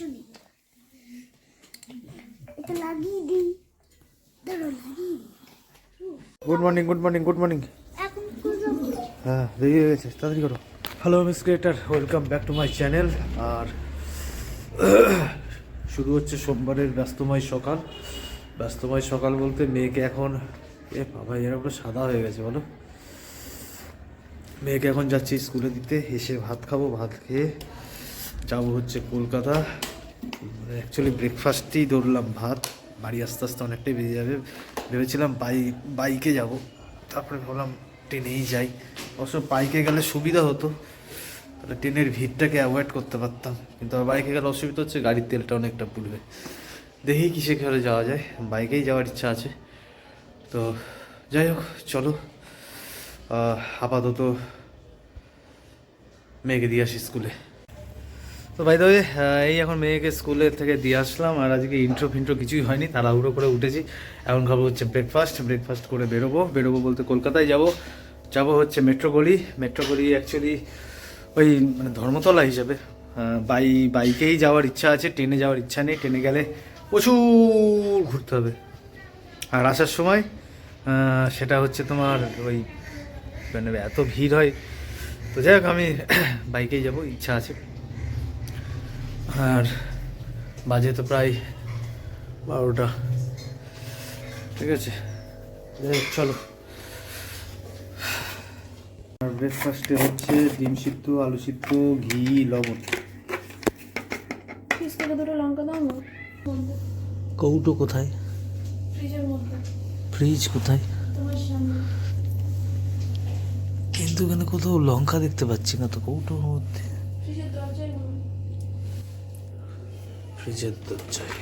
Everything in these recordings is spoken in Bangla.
শুনি। এটা লাগিয়ে দিই। ধরো লাগিয়ে দিই। Good morning good morning good morning হ্যাঁ দেরি হয়ে গেছে তাড়াতাড়ি করো। Hello miss creator welcome back to my channel আর শুরু হচ্ছে সোমবারের ব্যস্তময় সকাল। ব্যস্তময় সকাল বলতে মেয়েকে এখন এ বাবা এর পুরো সাদা হয়ে গেছে বলো। মেয়েকে এখন যাচ্ছি স্কুলে দিতে এসে ভাত খাব ভাত খেয়ে যাব হচ্ছে কলকাতা। অ্যাকচুয়ালি ব্রেকফাস্টেই দৌড়লাম ভাত। বাড়ি আস্তে আস্তে অনেকটাই বেরিয়ে যাবে। ভেবেছিলাম বাইক বাইকে যাব। তারপরে ভাবলাম ট্রেনেই যাই। অবশ্য বাইকে গেলে সুবিধা হতো। তাহলে ট্রেনের ভিড়টাকে অ্যাভয়েড করতে পারতাম। কিন্তু আর বাইকে গেলে অসুবিধা হচ্ছে, গাড়ির তেলটা অনেকটা পুড়বে। দেখি কিসে করে যাওয়া যায়। বাইকেই যাওয়ার ইচ্ছা আছে। তো যাই হোক, চলো। আপাতত মেয়েকে দিয়ে আসি স্কুলে। তো ভাই দাবে এই এখন মেয়েকে স্কুলে থেকে দিয়ে আসলাম আর আজকে ইন্ট্রো ফিন্ট্রো কিছুই হয়নি, তাড়াহুড়ো করে উঠেছি। এখন খাব হচ্ছে ব্রেকফাস্ট ব্রেকফাস্ট করে বেরোবো। বেরোবো বলতে কলকাতায় যাব। যাব হচ্ছে মেট্রো গলি মেট্রো গলি অ্যাকচুয়ালি ওই মানে ধর্মতলা হিসাবে। বাই বাইকেই যাওয়ার ইচ্ছা আছে ট্রেনে যাওয়ার ইচ্ছা নেই। ট্রেনে গেলে প্রচুর ঘুরতে হবে। আর আসার সময় সেটা হচ্ছে তোমার ওই মানে এত ভিড় হয়। তো যাই হোক, আমি বাইকেই যাব, ইচ্ছা আছে। আর বাজে তো প্রায় বারোটা। ঠিক আছে? চলো। আর ব্রেকফাস্টে হচ্ছে ডিম সিদ্ধ আলু সিদ্ধ ঘি লবণ। দুটো লঙ্কা দাও না। কৌটো কোথায়? ফ্রিজের মধ্যে। ফ্রিজ কোথায়? কিন্তু এখানে কোথাও লঙ্কা দেখতে পাচ্ছি না তো কৌটোর মধ্যে। ফ্রিজের দরজায়।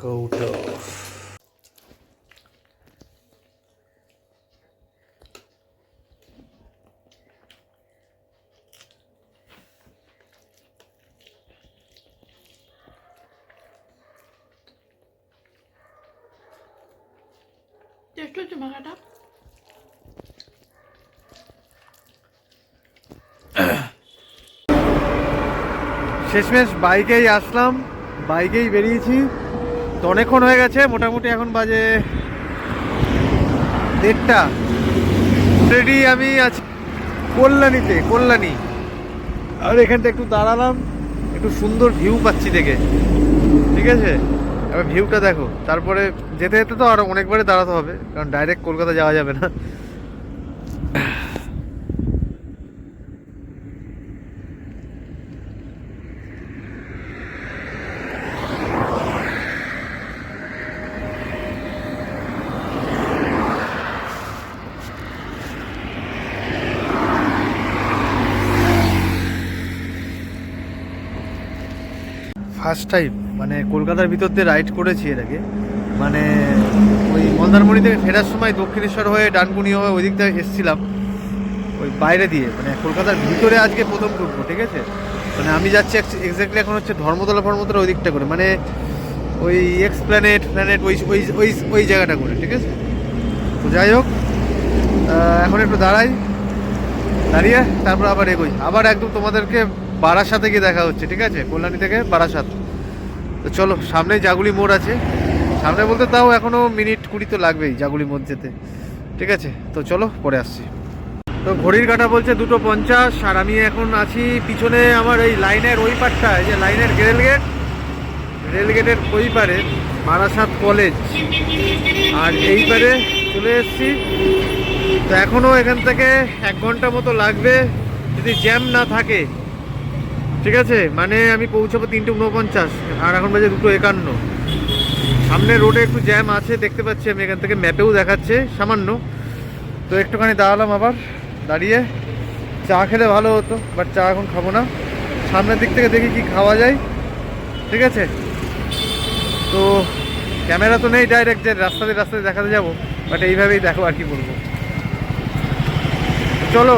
কৌটো। শেষমেশ বাইকেই আসলাম, বাইকেই বেরিয়েছি। তো অনেকক্ষণ হয়ে গেছে, মোটামুটি এখন বাজে দেড়টা। অলরেডি আমি আছি কল্যাণীতে, কল্যাণী। আর এখানটা একটু দাঁড়ালাম, একটু সুন্দর ভিউ পাচ্ছি দেখে। ঠিক আছে? এবার ভিউটা দেখো। তারপরে যেতে যেতে তো আরও অনেকবারে দাঁড়াতে হবে, কারণ ডাইরেক্ট কলকাতা যাওয়া যাবে না। ফার্স্ট টাইম মানে কলকাতার ভিতর দিয়ে রাইড করেছি এর আগে মানে ওই মন্দারমণি থেকে ফেরার সময় দক্ষিণেশ্বর হয়ে ডানকুনি হয়ে ওই দিক থেকে এসেছিলাম, ওই বাইরে দিয়ে। মানে কলকাতার ভিতরে আজকে প্রথম ঢুকবো ঠিক আছে? মানে আমি যাচ্ছি এক্স্যাক্টলি এখন হচ্ছে ধর্মতলা ফর্মতলা ওই দিকটা করে। মানে ওই এক্স প্ল্যানেট প্ল্যানেট ওই ওই ওই ওই জায়গাটা করে, ঠিক আছে? তো যাই হোক এখন একটু দাঁড়াই, দাঁড়িয়ে তারপর আবার এগোই। আবার একদম তোমাদেরকে বারাসাতে গিয়ে দেখা হচ্ছে, ঠিক আছে? কল্যাণী থেকে বারাসাত। তো চলো, সামনেই জাগুলি মোড় আছে। সামনে বলতে তাও এখনও মিনিট কুড়ি তো লাগবেই জাগুলি মোড় যেতে। ঠিক আছে, তো চলো, পরে আসছি। তো ঘড়ির কাটা বলছে দুটো পঞ্চাশ, আর আমি এখন আছি পিছনে আমার এই লাইনের ওই পারটা এই যে লাইনের রেল গেট। রেল গেটের ওই পারে বারাসাত কলেজ। আর এই পারে চলে এসেছি। তো এখনও এখান থেকে এক ঘণ্টা মতো লাগবে। যদি জ্যাম না থাকে ঠিক আছে? মানে আমি পৌঁছাবো তিনটে উনপঞ্চাশ আর এখন বাজে দুটো একান্ন। সামনে রোডে একটু জ্যাম আছে, দেখতে পাচ্ছি আমি, এখান থেকে ম্যাপেও দেখাচ্ছে, সামান্য। তো একটুখানি দাঁড়ালাম আবার, দাঁড়িয়ে। চা খেলে ভালো হতো বাট চা এখন খাব না। সামনের দিক থেকে দেখি কি খাওয়া যায়। ঠিক আছে? তো ক্যামেরা তো নেই ডাইরেক্ট যে রাস্তাতে রাস্তাতে দেখাতে যাব বাট এইভাবেই দেখো আর কি বলব। চলো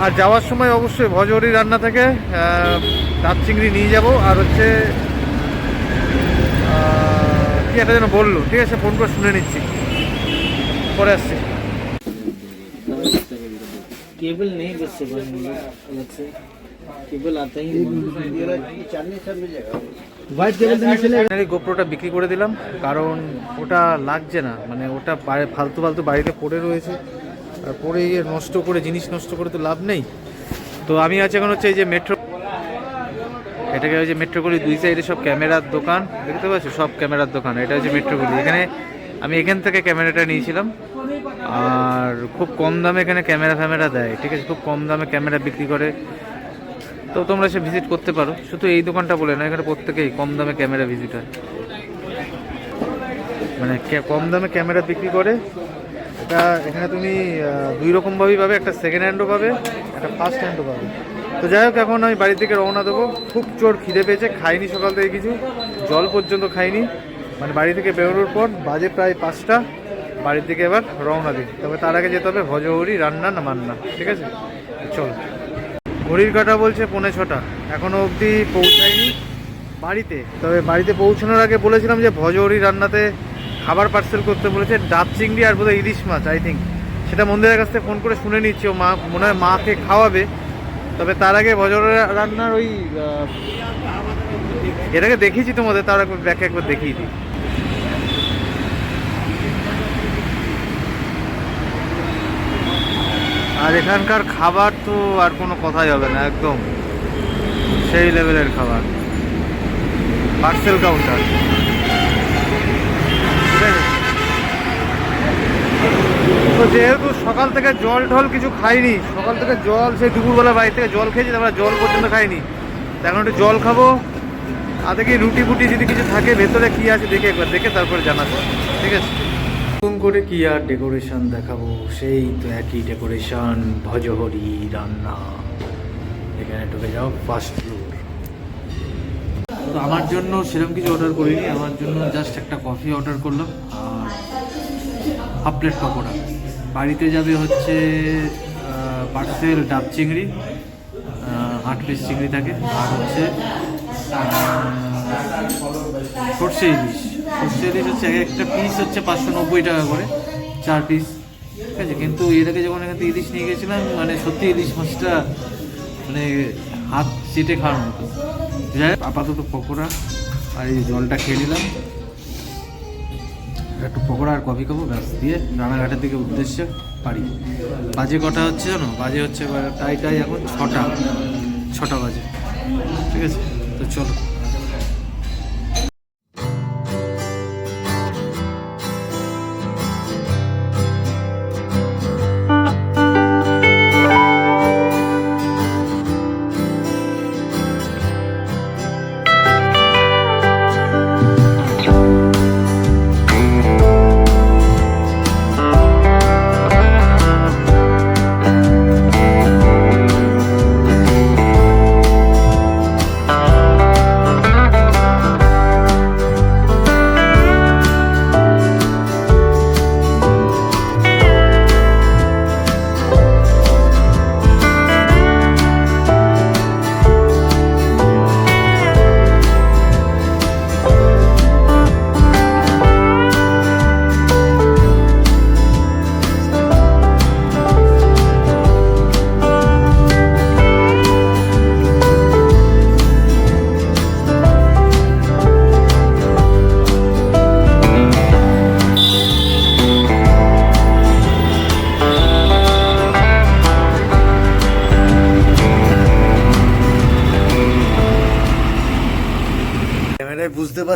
আর যাওয়ার সময় অবশ্যই ভজহরি রান্না থেকে আহ, ডাব চিংড়ি নিয়ে যাব আর হচ্ছে আহ, কি একটা যেন বললো ঠিক আছে ফোন করে শুনে নিচ্ছি পরে আসছি केबल नहीं बस से अलग से হোয়াইট কেবল জিনিস গোপ্রোটা বিক্রি করে দিলাম কারণ ওটা লাগছে না মানে ওটা বাইরে ফালতু ফালতু বাড়িতে পড়ে রয়েছে আর পড়ে গিয়ে নষ্ট করে, জিনিস নষ্ট করে তো লাভ নেই। তো আমি আছি এখন হচ্ছে এই যে মেট্রো এটাকে ওই যে মেট্রোগুলি দুই সাইডে সব ক্যামেরার দোকান, দেখতে পাচ্ছ? সব ক্যামেরার দোকান, এটা হচ্ছে মেট্রোগুলি এখানে আমি এখান থেকে ক্যামেরাটা নিয়েছিলাম, আর খুব কম দামে এখানে ক্যামেরা ফ্যামেরা দেয়, ঠিক আছে? খুব কম দামে ক্যামেরা বিক্রি করে। তো তোমরা সে ভিজিট করতে পারো। শুধু এই দোকানটা বলে না এখানে প্রত্যেকেই কম দামে ক্যামেরা ভিজিট হয়। মানে কম দামে ক্যামেরা বিক্রি করে এটা এখানে তুমি দুই রকমভাবেই পাবে, একটা সেকেন্ড হ্যান্ডও পাবে, একটা ফার্স্ট হ্যান্ডও পাবে। তো যাই হোক, এখন আমি বাড়ির দিকে রওনা দেবো। খুব চোর খিদে পেয়েছে, খাইনি সকাল থেকে কিছু, জল পর্যন্ত খাইনি। মানে বাড়ি থেকে বেরোনোর পর বাজে প্রায় পাঁচটা, বাড়ির দিকে এবার রওনা দিই। তবে তার আগে যেতে হবে ভজহরি, রান্না না মান্না, ঠিক আছে? চল। ঘড়ির কাটা বলছে পৌনে ছটা এখনও অবধি পৌঁছায়নি বাড়িতে। তবে বাড়িতে পৌঁছানোর আগে বলেছিলাম যে ভজহরি রান্নাতে খাবার পার্সেল করতে বলেছে, ডাব চিংড়ি আর বোধহয় ইলিশ মাছ আই থিঙ্ক সেটা মন্দিরের কাছ থেকে ফোন করে শুনে নিচ্ছি, ও মা, মনে হয় মাকে খাওয়াবে। তবে তার আগে ভজহরি রান্নার ওই এটাকে দেখিয়েছি তোমাদের, তার একবার ব্যাকে একবার দেখিয়ে দিই। আর এখানকার খাবার তো আর কোনো কথাই হবে না, একদম। সেই লেভেলের খাবার। পার্সেল কাউন্টার ঠিক আছে তো যেহেতু সকাল থেকে জল ঢল কিছু খাইনি, সকাল থেকে জল সেই দুপুরবেলা বাড়ি থেকে জল খেয়েছি, তারপরে জল পর্যন্ত খাইনি। এখন একটু জল খাব, আর দেখি রুটি ফুটি যদি কিছু থাকে, ভেতরে কি আছে দেখে একবার, দেখে তারপরে জানাব, ঠিক আছে? নতুন করে কি আর ডেকোরেশন দেখাবো? সেই তো একই ডেকোরেশন ভজহরি রান্না। এখানে ঢুকে যাও ফার্স্ট ফ্লোর তো আমার জন্য সেরকম কিছু অর্ডার করিনি, আমার জন্য জাস্ট একটা কফি অর্ডার করলাম, আর হাফ প্লেট পকোড়া। বাড়িতে যাবে হচ্ছে পার্সেল ডাব চিংড়ি আট পিস চিংড়ি থাকে। আর হচ্ছে সর্ষে ইলিশ। সর্ষে ইলিশ হচ্ছে এক একটা পিস হচ্ছে পাঁচশো নব্বই টাকা করে, চার পিস ঠিক আছে? কিন্তু এর আগে যখন এখান থেকে ইলিশ নিয়ে গেছিলাম মানে সত্যি ইলিশ মাছটা মানে হাত চেটে খাওয়ার মতো। যাই আপাতত পকোড়া আর এই জলটা খেয়ে নিলাম। একটু পকোড়া আর কফি খাব, ব্যাস, দিয়ে রানাঘাটের দিকে উদ্দেশ্যে পারি বাজে কটা হচ্ছে জানো? বাজে হচ্ছে টাই টাই এখন ছটা ছটা বাজে। ঠিক আছে? তো চলো।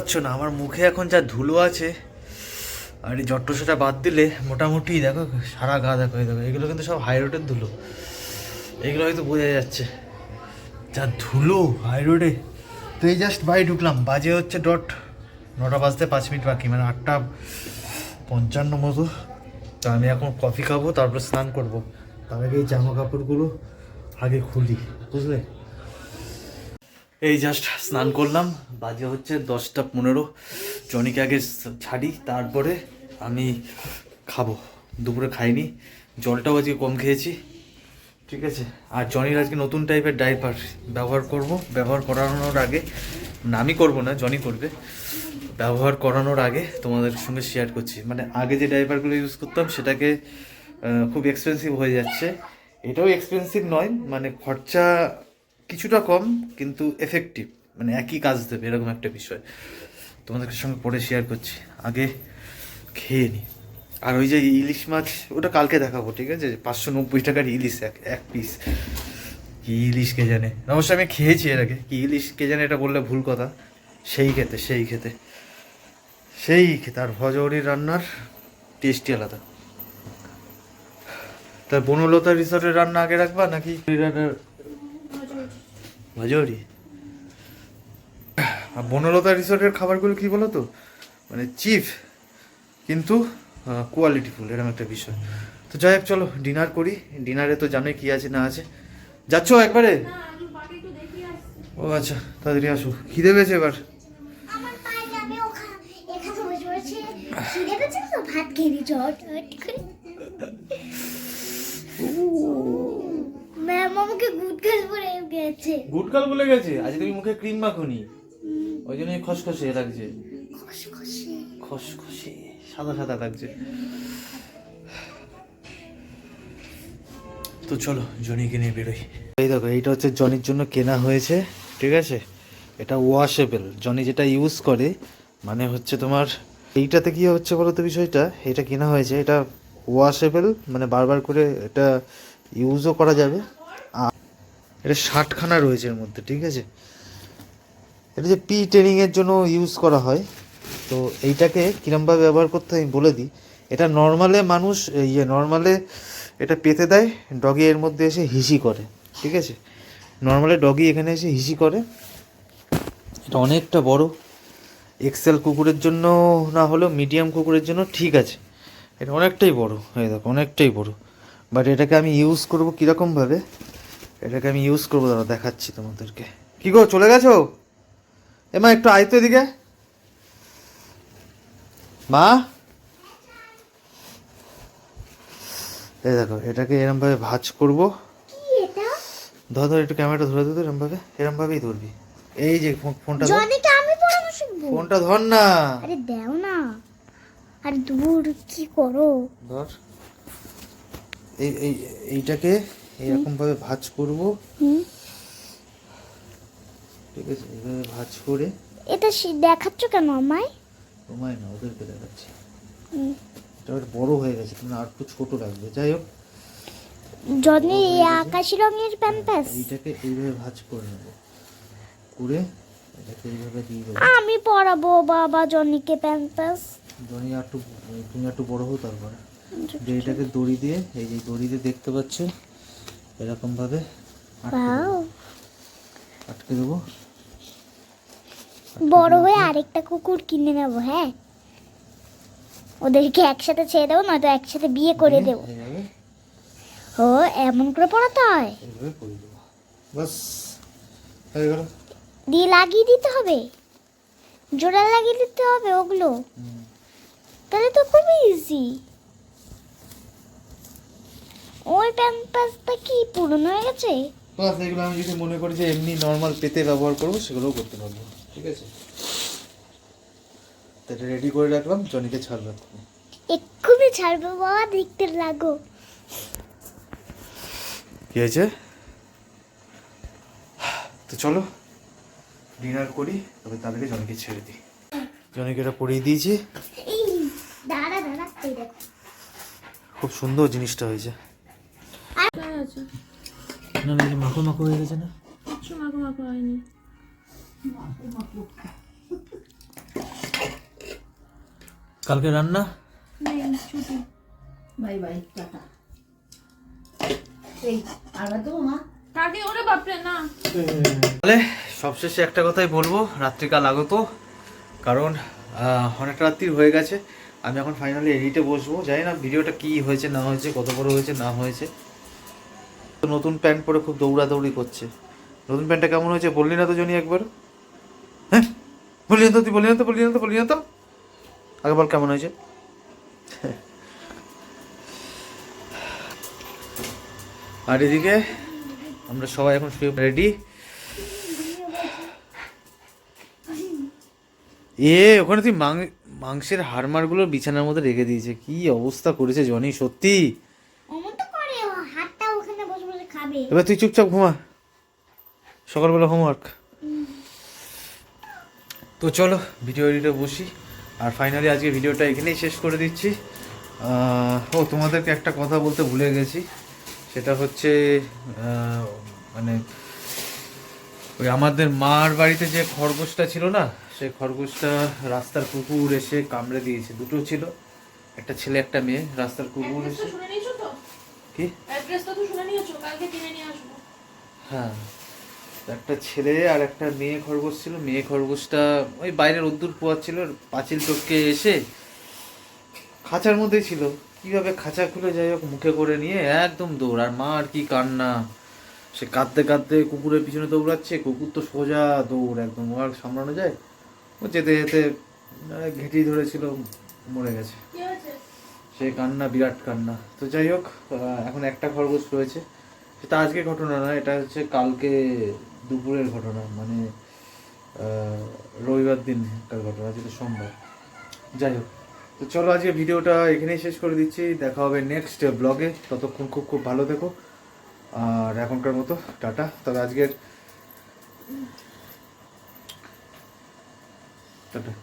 পারছ না। আমার মুখে এখন যা ধুলো আছে আর এই জট্টসটা বাদ দিলে মোটামুটি দেখো, সারা গা দেখো দেখো, এগুলো কিন্তু সব হাই রোডের ধুলো। এগুলো হয়তো বোঝা যাচ্ছে। যা ধুলো হাই রোডে তো এই জাস্ট বাড়ি ঢুকলাম। বাজে হচ্ছে ডট নটা বাজতে পাঁচ মিনিট বাকি মানে আটটা পঞ্চান্ন মতো। তো আমি এখন কফি খাব, তারপর স্নান করব। তার আগে এই জামা কাপড়গুলো আগে খুলি, বুঝলে? এই জাস্ট স্নান করলাম। বাজে হচ্ছে দশটা পনেরো। জনিকে আগে ছাড়ি, তারপরে আমি খাব। দুপুরে খাইনি। জলটাও আজকে কম খেয়েছি। ঠিক আছে? আর জনির আজকে নতুন টাইপের ডাইপার ব্যবহার করব। ব্যবহার করানোর আগে আমি করব না, জনি করবে। ব্যবহার করানোর আগে তোমাদের সঙ্গে শেয়ার করছি। মানে আগে যে ডাইপারগুলো ইউজ করতাম, সেটাকে খুব এক্সপেন্সিভ হয়ে যাচ্ছে। এটাও এক্সপেন্সিভ নয় মানে খরচা কিছুটা কম, কিন্তু এফেক্টিভ মানে একই কাজ দেবে, এরকম একটা বিষয়। তোমাদের সঙ্গে পরে শেয়ার করছি। আগে খেয়ে নি। আর ওই যে ইলিশ মাছ, ওটা কালকে দেখাবো, ঠিক আছে? পাঁচশো নব্বই টাকার ইলিশ, এক এক পিস কি ইলিশ কে জানে? অবশ্য আমি খেয়েছি এর আগে। কি ইলিশ কে জানে এটা বললে ভুল কথা। সেই খেতে সেই খেতে। সেই খেতে, আর ভজহরির রান্নার টেস্টই আলাদা। তার বনলতা রিসর্টের রান্না আগে রাখবা, নাকি? রান্নার ভজহরি আর বনলতা রিসর্টের খাবারগুলো কি বলো তো মানে চিপ কিন্তু কোয়ালিটিফুল এরকম একটা বিষয়। তো যাই হোক চলো ডিনার করি। ডিনারে তো জানোই কি আছে না আছে। যাচ্ছ একবারে? না আমি বাকি একটু দেখিয়ে আসছি। ও আচ্ছা তাড়াতাড়ি আসো। খিদে পেয়েছে এবার? ভাত খেয়ে দিচ্ছ হট হট করে ম্যাম আমাকে গুদগাল পরে গেছে। গুটকাল বলে গেছে? আজ তুমি মুখে ক্রিম মাখুনি? ওই জন্যই খসখসে লাগছে। খসখসে। খসখসে সাদা সাদা লাগছে। তো চলো জনিকে নিয়ে বেরোই। এই দেখো এইটা হচ্ছে জনির জন্য কেনা হয়েছে ঠিক আছে? এটা ওয়াশেবল জনি যেটা ইউজ করে মানে হচ্ছে তোমার এইটাতে কি হচ্ছে বলো তো বিষয়টা? এটা কেনা হয়েছে এটা ওয়াশেবল মানে বারবার করে এটা ইউজও করা যাবে। আর এটা ষাটখানা রয়েছে এর মধ্যে ঠিক আছে? এটা যে পি ট্রেনিংয়ের জন্য ইউজ করা হয়। তো এইটাকে কীরমভাবে ব্যবহার করতে আমি বলে দিই। এটা নর্মালে মানুষ ইয়ে নর্মালে এটা পেতে দেয় ডগি এর মধ্যে এসে হিসি করে ঠিক আছে? নর্মালে ডগি এখানে এসে হিসি করে। এটা অনেকটা বড়। এক্সেল কুকুরের জন্য না হলেও মিডিয়াম কুকুরের জন্য ঠিক আছে। এটা অনেকটাই বড় হয়ে দেখো অনেকটাই বড়। বাট এটাকে আমি ইউজ করব কীরকমভাবে? এটাকে আমি ইউজ করব দাঁড়া দেখাচ্ছি তোমাদেরকে। কী গো চলে গেছো? এমা একটু আয়তো এদিকে। মা? এই দেখো এটাকে এরম ভাবে ভাঁজ করব। কি এটা ধর ধর একটু ক্যামেরাটা ধরে ধরে এরম ভাবে এরম ভাবেই ধরবি। এই যে ফোনটা ধর। জনিকে আমি শিখব ফোনটা ধর না। আরে দাও না। আরে দূর কি করো? ধর। এই এই এইটাকে এরকম ভাবে ভাঁজ করব। হুম। ঠিক আছে এইভাবে ভাঁজ করে। এটা দেখাচ্ছ কেন আমায়? তোমায় না ওদেরকে দেখাচ্ছি। হুম। এটা বড় হয়ে গেছে তুমি আর একটু ছোট লাগবে। যাই হোক। জনি এই আকাশি রঙের প্যাম্পাস এইটাকে এইভাবে ভাঁজ করে নেব। করে এটাকে এইভাবে দিয়ে দেবো। আমি পড়াবো বাবা জনিকে প্যাম্পাস জনি আর একটু তুমি একটু বড় হও তারপরে। এটাকে দড়ি দিয়ে এই যে দড়ি দিয়ে দেখতে পাচ্ছ এরকম ভাবে আটকে দেবো। বড় হয়ে আরেকটা কুকুর কিনে নেব হ্যাঁ? ওদেরকে একসাথে ছেড়ে দেবো নয়তো একসাথে বিয়ে করে দেবো। ও এমন করে পড়াতে হয়? বাস হয়ে গেল। দিয়ে লাগিয়ে দিতে হবে। জোড়া লাগিয়ে দিতে হবে ওগুলো। তাহলে তো খুবই ইজি ওই প্যাম্পাসটা কি পুরনো হয়ে গেছে? বাস এগুলো আমি যদি মনে করি যে এমনি নর্মাল পেতে ব্যবহার করব সেগুলোও করতে পারব ঠিক আছে? তাহলে রেডি করে রাখলাম জনিকে ছাড়বে এক্ষুনি। ছাড়বো বাবা দেখতে লাগো। কি হয়েছে? তো চলো ডিনার করি তবে তাদেরকে জনিকে ছেড়ে দিই। জনিকে এটা পরিয়ে দিয়েছি। খুব সুন্দর জিনিসটা হয়েছে। না না মাখো মাখো হয়ে গেছে না? কিচ্ছু মাখো মাখো হয়নি। কালকে রান্না? নেই ছুটি। Bye bye tata. এই আর দেবো মা। কাকে ওরে বাপরে না। তাহলে সবশেষে একটা কথাই বলব রাত্রিকাল আগত কারণ আহ, অনেকটা রাত্রির হয়ে গেছে। আমি এখন ফাইনালি এডিটে বসবো। জানি না ভিডিওটা কি হয়েছে না হয়েছে কত বড় হয়েছে না হয়েছে। তো নতুন প্যান্ট পরে খুব দৌড়াদৌড়ি করছে। নতুন প্যান্টটা কেমন হয়েছে বললি না তো জনি একবার? হ্যাঁ? বললি না তো তুই বললি না তো, বললি না তো, বললি না তো? আগে বল কেমন হয়েছে? আর এদিকে আমরা সবাই এখন শুয়ে রেডি এ, ওখানে তুই মাংসের হাড়মারগুলো বিছানার মধ্যে রেখে দিয়েছে। কি অবস্থা করেছে জনি, সত্যি অমন তো করে ও হাতটা ওখানে বসে বসে খাবে এবার তুই চুপচাপ ঘুমা। সকালবেলা হোমওয়ার্ক তো চলো ভিডিও এডিটে বসি। আর ফাইনালি আজকে ভিডিওটা এখানেই শেষ করে দিচ্ছি। ও তোমাদেরকে একটা কথা বলতে ভুলে গেছি। সেটা হচ্ছে মানে ওই আমাদের মার বাড়িতে যে খরগোশটা ছিল না সেই খরগোশটা রাস্তার কুকুর এসে কামড়ে দিয়েছে। দুটো ছিল। একটা ছেলে একটা মেয়ে রাস্তার কুকুর এসে। কি? অ্যাড্রেসটা তো শুনে নিয়েছো কালকে কিনে নিয়ে আসব। হ্যাঁ একটা ছেলে আর একটা মেয়ে খরগোশ ছিল। মেয়ে খরগোশটা ওই বাইরে রোদ্দুর পোয়াচ্ছিল পাঁচিল টপকে এসে খাঁচার মধ্যেই ছিল। কীভাবে খাঁচা খুলে যাই হোক মুখে করে নিয়ে একদম দৌড়। আর মা আর কি কান্না। সে কাঁদতে কাঁদতে কুকুরের পিছনে দৌড়াচ্ছে কুকুর তো সোজা দৌড় একদম। ও আর সামলানো যায়? ও যেতে যেতে ঘেঁটি ধরেছিল মরে গেছে। সে কান্না, বিরাট কান্না। তো যাই হোক এখন একটা খরগোশ রয়েছে। সেটা আজকে ঘটনা না এটা হচ্ছে কালকে দুপুরের ঘটনা মানে রবিবার দিন একটা ঘটনা, যেটা সোমবার। যাই হোক, তো চলো আজকে ভিডিওটা এখানেই শেষ করে দিচ্ছি। দেখা হবে নেক্সট ব্লগে ততক্ষণ খুব খুব ভালো থেকো। আর এখনকার মতো, টাটা। তবে আজকের টাটা।